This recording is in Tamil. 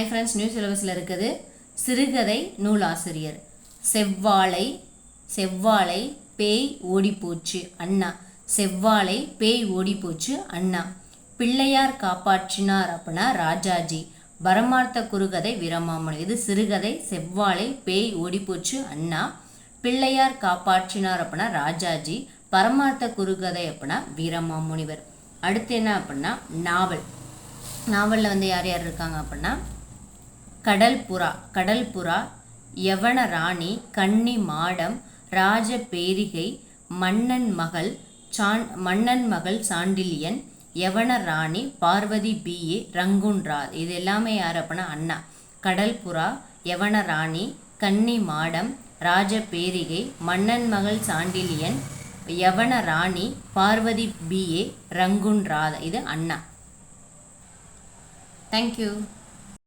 ஹாய் ஃப்ரெண்ட்ஸ் நியூ சிலபஸில் இருக்குது சிறுகதை நூலாசிரியர். செவ்வாழை செவ்வாழை பேய் ஓடிப்போச்சு அண்ணா. செவ்வாழை பேய் ஓடிப்போச்சு அண்ணா. பிள்ளையார் காப்பாற்றினார் அப்படின்னா ராஜாஜி. பரமார்த்த குறுகதை வீரமாமுனி. இது சிறுகதை செவ்வாழை பேய் ஓடிப்போச்சு அண்ணா. பிள்ளையார் காப்பாற்றினார் அப்படின்னா ராஜாஜி. பரமார்த்த குறுகதை அப்படின்னா வீரமாமுனிவர். அடுத்து என்ன அப்படின்னா நாவல். நாவலில் வந்து யார் யார் இருக்காங்க அப்படின்னா கடல் புறா கடல் புறா யவன ராணி கன்னி மாடம் ராஜ பேரிகை மன்னன் மகள் சான் மன்னன் மகள் சாண்டிலியன் யவன ராணி பார்வதி பிஏ ரங்குன்றார். இது எல்லாமே யார் அப்படின்னா அண்ணா. கடல் புறா யவன ராணி கன்னி மாடம் ராஜ பேரிகை மன்னன் மகள் சாண்டிலியன் யவன ராணி பார்வதி பிஏ ரங்குன்றாத இது அண்ணா. Thank you